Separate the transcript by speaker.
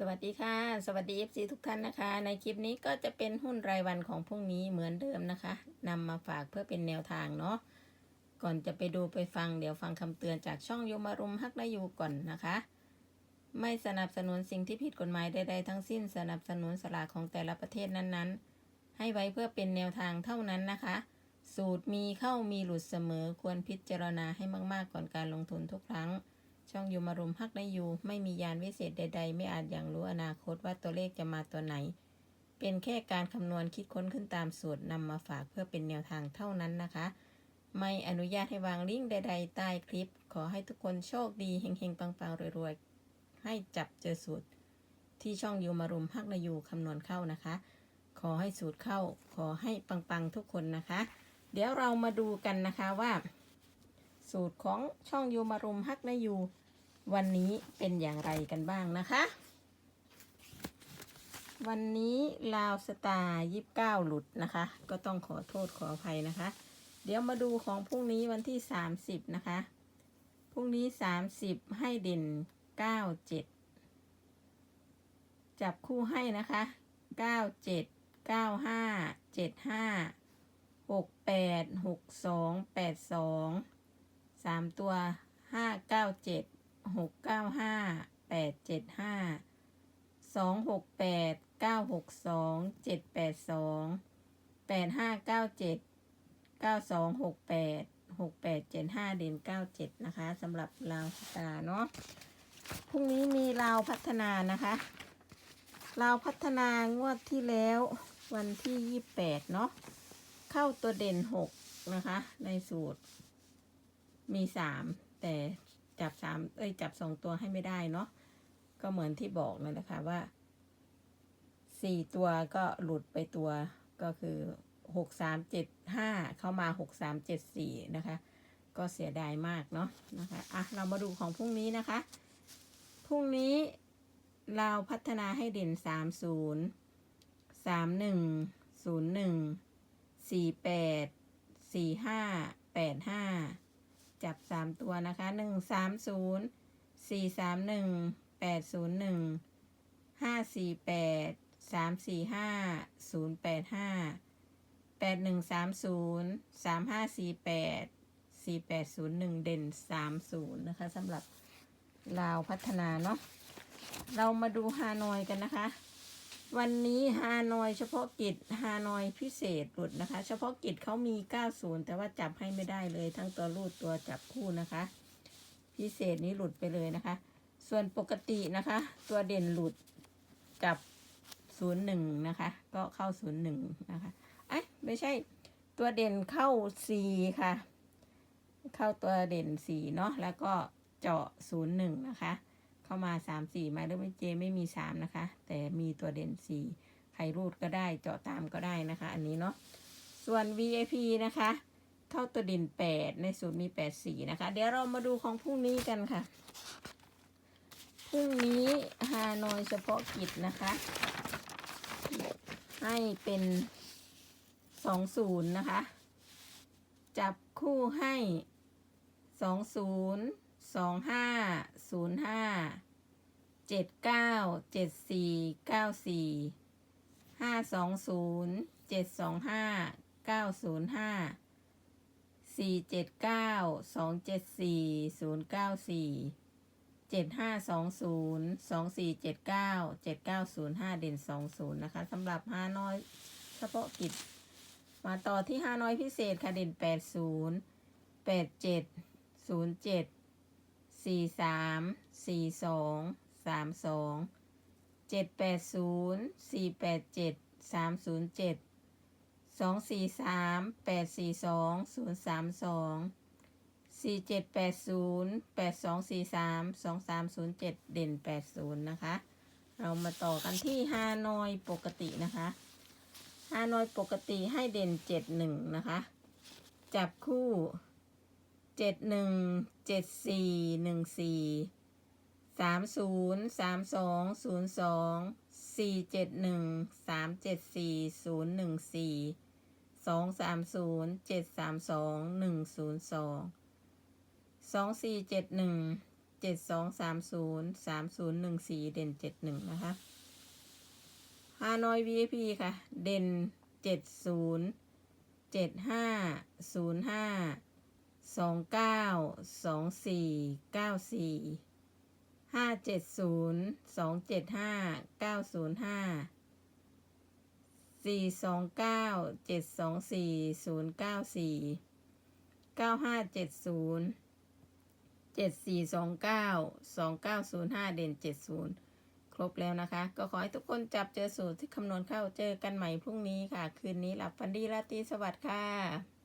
Speaker 1: สวัสดีค่ะ สวัสดี FC ทุกท่านนะคะ ในคลิปนี้ก็จะเป็นหุ้นรายวันของพรุ่งนี้เหมือนเดิมนะคะนำมาฝากเพื่อเป็นแนวทางเนาะก่อนจะไปดูไปฟังเดี๋ยวฟังคำเตือนจากช่องโยมารุมฮักนายูก่อนนะคะ ไม่สนับสนุนสิ่งที่ผิดกฎหมายใดๆทั้งสิ้นสนับสนุนสลากของแต่ละประเทศนั้นๆ ให้ไว้เพื่อเป็นแนวทางเท่านั้นนะคะ สูตรมีเข้ามีหลุดเสมอควรพิจารณาให้มากๆก่อนการลงทุนทุกครั้ง ช่องยูมารุมฮักได้ยูไม่มียานวิเศษใด ๆ ไม่อาจอย่างรู้อนาคตว่าตัวเลขจะมาตัวไหน เป็นแค่การคำนวณคิดค้นขึ้นตามสูตรนำมาฝากเพื่อเป็นแนวทางเท่านั้นนะคะ ไม่อนุญาตให้วางลิงก์ใด ๆ ใต้คลิป ขอให้ทุกคนโชคดีเฮงๆปังๆรวยๆให้จับเจอสูตร ที่ช่องยูมารุมฮักนายูคำนวณเข้านะคะ ขอให้สูตรเข้า ขอให้ปังๆทุกคนนะคะ เดี๋ยวเรามาดูกันนะคะว่า สูตรของช่องยูมารุมฮักนายูวันนี้เป็นอย่างไรกันบ้างนะคะ วันนี้ลาวสตาร์ยี่สิบเก้าหลุดนะคะ ก็ต้องขอโทษขออภัยนะคะ เดี๋ยวมาดูของพรุ่งนี้วันที่สามสิบนะคะพรุ่งนี้สามสิบให้เด่นเก้าเจ็ดจับคู่ให้นะคะเก้าเจ็ดเก้าห้าเจ็ดห้าหกแปดหกสองแปดสอง สามตัวห้าเก้าเจ็ดหกเก้าห้าแปดเจ็ดห้าสองหกแปดเก้าหกสองเจ็ดแปดสองแปดห้าเก้าเจ็ดเก้าสองหกแปดหกแปดเจ็ดห้าเด่นเก้าเจ็ดนะคะสำหรับลาวสตาร์เนาะพรุ่งนี้มีลาวพัฒนานะคะลาวพัฒนางวดที่แล้ววันที่ยี่แปดเนาะเข้าตัวเด่นหกนะคะ ในสูตร มีสามแต่จับสามเอ้ยจับสองตัวให้ไม่ได้เนาะก็เหมือนที่บอกนั่นแหละค่ะว่าสี่ตัวก็หลุดไปตัวก็คือหกสามเจ็ดห้าเข้ามาหกสามเจ็ดสี่นะคะ ก็เสียดายมากเนาะนะคะอะเรามาดูของพรุ่งนี้นะคะพรุ่งนี้เราพัฒนาให้เด่นสามศูนย์สามหนึ่งศูนย์หนึ่งสี่แปดสี่ห้าแปดห้า จับสามตัวนะคะหนึ่งสามศูนย์สี่สามหนึ่งแปดศูนย์หนึ่งห้าสี่แปดสามสี่ห้าศูนย์แปดห้าแปดหนึ่งสามศูนย์สามห้าสี่แปดสี่แปดศูนย์หนึ่งเด่นสามศูนย์นะคะสำหรับลาวพัฒนาเนาะเรามาดูฮานอยกันนะคะ วันนี้ฮานอยเฉพาะกิจฮานอยพิเศษหลุดนะคะ เฉพาะกิจเขามี 90 แต่ว่าจับให้ไม่ได้เลยทั้งตัวรูดตัวจับคู่นะคะ พิเศษนี้หลุดไปเลยนะคะ ส่วนปกตินะคะ ตัวเด่นหลุดกับ 01 นะคะ ก็เข้า 01 นะคะเอ้ยไม่ใช่ตัวเด่นเข้า 4 ค่ะ เข้าตัวเด่น 4 เนาะแล้วก็เจาะ 01 นะคะ เข้ามา3 4มาด้วยเจไม่มี3นะคะ แต่มีตัวเด่น4ใครรูดก็ได้เจาะตามก็ได้นะคะ อันนี้เนาะส่วน VIP นะคะเข้าตัวเด่น8ในสูตรมี8สีนะคะ เดี๋ยวเรามาดูของพรุ่งนี้กันค่ะพรุ่งนี้ฮานอยเฉพาะกิจนะคะ ให้เป็น20นะคะ จับคู่ให้ 20 25 05 79 74 94 520 725 905สี่เก้าสี่ห้าสองศูนย์เจ็ดสองห้าเก้าศูนย์ห้าสี่เจ็ดเก้าสองเจ็ดสี่ศูนย์เก้าสี่เจ็ดห้าสองศูนย์สองสี่เจ็ดเก้าเจ็ดเก้าศูนย์ห้าเด่นสองศูนย์นะคะสำหรับฮาน้อยเฉพาะกิจ มาต่อที่ฮาน้อยพิเศษค่ะเด่นแปดศูนย์แปดเจ็ดศูนย์เจ็ด สี่สามสี่สองสามสองเจ็ดแปดศูนย์สี่แปดเจ็ดสามศูนย์เจ็ดสองสี่สามแปดสี่สองศูนย์สามสองสี่เจ็ดแปดศูนย์แปดสองสี่สามสองสามศูนย์เจ็ดเด่นแปดศูนย์นะคะ เรามาต่อกันที่ฮานอยปกตินะคะฮานอยปกติให้เด่นเจ็ดหนึ่งนะคะ จับคู่ เจ็ดหนึ่งเจ็ดสี่หนึ่งสี่สามศูนย์สามสองศูนย์สองสี่เจ็ดหนึ่งสามเจ็ดสี่ศูนย์หนึ่งสี่สองสามศูนย์เจ็ดสามสองหนึ่งศูนย์สองสองสี่เจ็ดหนึ่งเจ็ดสองสามศูนย์สามศูนย์หนึ่งสี่เด่นเจ็ดหนึ่งนะคะฮานอย VIP ค่ะ เด่นเจ็ดศูนย์เจ็ดห้าศูนย์ห้า สองเก้าสองสี่เก้าสี่ห้าเจ็ดศูนย์สองเจ็ดห้าเก้าศูนย์ห้าสี่สองเก้าเจ็ดสองสี่ศูนย์เก้าสี่เก้าห้าเจ็ดศูนย์เจ็ดสี่สองเก้าสองเก้าศูนย์ห้าเด่นเจ็ดศูนย์ครบแล้วนะคะ ก็ขอให้ทุกคนจับเจอสูตรที่คำนวณเข้าเจอกันใหม่พรุ่งนี้ค่ะ คืนนี้หลับฝันดีราตรีสวัสดิ์ค่ะ